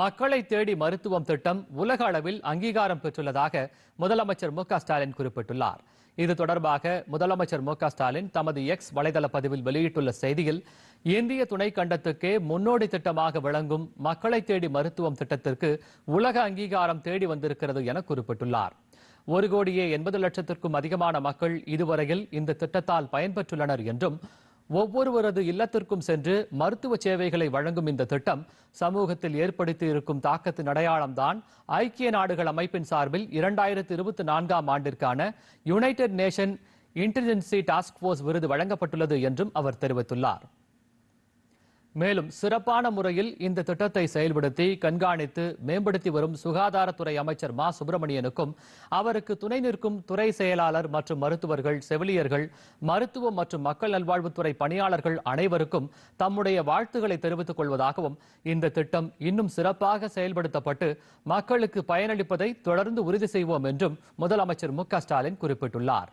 மக்களை தேடி மருத்துவம் திட்டம் உலக அளவில் அங்கீகாரம் பெற்றுள்ளதாக முதலமைச்சர் மு ஸ்டாலின் குறிப்பிட்டுள்ளார். இது தொடர்பாக முதலமைச்சர் மு ஸ்டாலின் தமது எக்ஸ் வலைதள பதிவில் வெளியிட்டுள்ள செய்தியில் இந்திய துணை கண்டத்துக்கே முன்னோடி திட்டமாக விளங்கும் மக்களை தேடி மருத்துவம் திட்டத்திற்கு உலக அங்கீகாரம் தேடி வந்திருக்கிறது என குறிப்பிட்டுள்ளார். ஒரு கோடியே எண்பது லட்சத்திற்கும் அதிகமான மக்கள் இதுவரையில் இந்த திட்டத்தால் பயன்பெற்றுள்ளனர் என்றும் ஒவ்வொருவரது இல்லத்திற்கும் சென்று மருத்துவ சேவைகளை வழங்கும் இந்த திட்டம் சமூகத்தில் ஏற்படுத்தி இருக்கும் தாக்கத்தின் அடையாளம்தான் ஐக்கிய நாடுகள் அமைப்பின் சார்பில் இரண்டாயிரத்தி இருபத்தி நான்காம் ஆண்டிற்கான united nation intelligence task force விருது வழங்கப்பட்டுள்ளது என்றும் அவர் தெரிவித்துள்ளார். மேலும் சிறப்பான முறையில் இந்த திட்டத்தை செயல்படுத்தி கண்காணித்து மேம்படுத்தி வரும் சுகாதாரத்துறை அமைச்சர் மா சுப்பிரமணியனுக்கும் அவருக்கு துணை நிற்கும் துறை செயலாளர் மற்றும் மருத்துவர்கள் செவிலியர்கள் மருத்துவம் மற்றும் மக்கள் நல்வாழ்வுத்துறை பணியாளர்கள் அனைவருக்கும் தம்முடைய வாழ்த்துக்களை தெரிவித்துக் கொள்வதாகவும் இந்த திட்டம் இன்னும் சிறப்பாக செயல்படுத்தப்பட்டு மக்களுக்கு பயனளிப்பதை தொடர்ந்து உறுதி செய்வோம் என்றும் முதலமைச்சர் மு ஸ்டாலின் குறிப்பிட்டுள்ளார்.